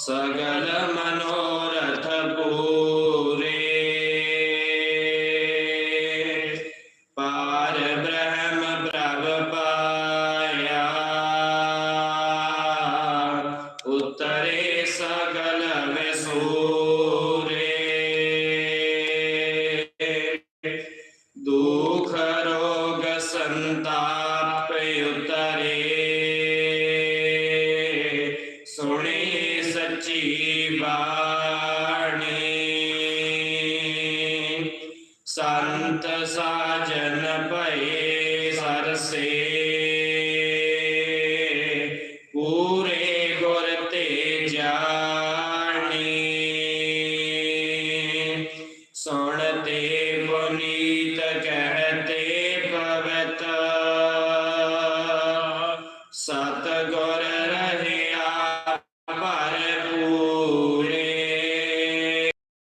सकल मनोरथ पूरे। पार ब्रह्म प्रभ पाया। उत्तरे सकल ਸੁਣੀ ਸੱਚੀ ਬਾਣੀ। ਸੰਤ ਸਾਜਨ ਭਏ ਸਰਸੇ। ਪੂਰੇ ਗੁਰ ਤੇ ਜਾਣੀ। ਸੁਣ ਤੇ ਬਨੀਤ ਕਹਤੇ ਪਵਤ ਸਤ ਗੁਰ ਰਹਿਆ out